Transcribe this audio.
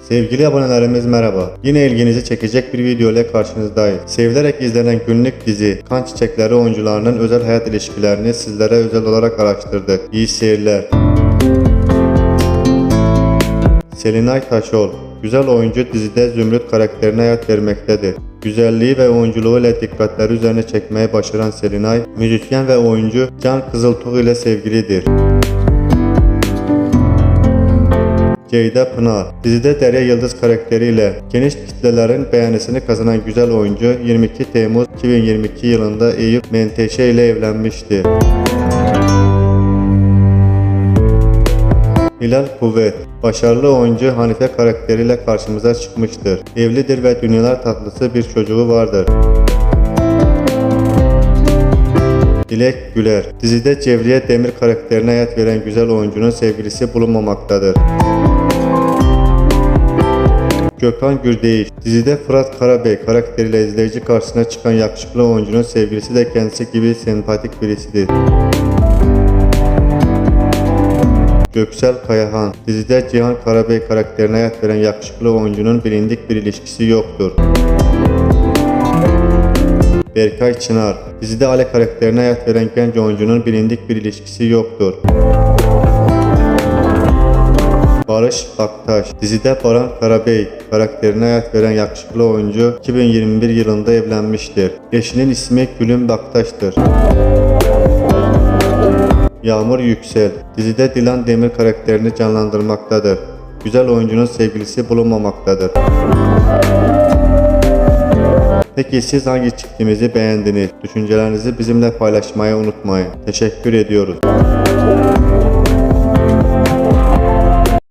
Sevgili abonelerimiz merhaba. Yine ilginizi çekecek bir video ile karşınızdayız. Sevilerek izlenen günlük dizi Kan Çiçekleri oyuncularının özel hayat ilişkilerini sizlere özel olarak araştırdık. İyi seyirler. Selinay Taşol Güzel oyuncu dizide Zümrüt karakterine hayat vermektedir. Güzelliği ve oyunculuğu ile dikkatleri üzerine çekmeyi başaran Selinay, müzisyen ve oyuncu Can Kızıltuğ ile sevgilidir. Ceyda Pınar Dizide Derya Yıldız karakteriyle geniş kitlelerin beğenisini kazanan güzel oyuncu 22 Temmuz 2022 yılında Eyüp Menteşe ile evlenmiştir. Hilal Kuvvet Başarılı oyuncu Hanife karakteriyle karşımıza çıkmıştır. Evlidir ve dünyalar tatlısı bir çocuğu vardır. Dilek Güler Dizide Cevriye Demir karakterine hayat veren güzel oyuncunun sevgilisi bulunmamaktadır. Gökhan Gürdeyiş Dizide Fırat Karabey karakteriyle izleyici karşısına çıkan yakışıklı oyuncunun sevgilisi de kendisi gibi sempatik birisidir. Göksel Kayahan Dizide Cihan Karabey karakterine hayat veren yakışıklı oyuncunun bilindik bir ilişkisi yoktur. Berkay Çınar Dizide Ale karakterine hayat veren genç oyuncunun bilindik bir ilişkisi yoktur. Barış Baktaş Dizide Baran Karabey karakterine hayat veren yakışıklı oyuncu 2021 yılında evlenmiştir. Eşinin ismi Gülüm Baktaş'tır. Yağmur Yüksel dizide Dilan Demir karakterini canlandırmaktadır. Güzel oyuncunun sevgilisi bulunmamaktadır. Peki siz hangi çiftimizi beğendiniz? Düşüncelerinizi bizimle paylaşmayı unutmayın. Teşekkür ediyoruz.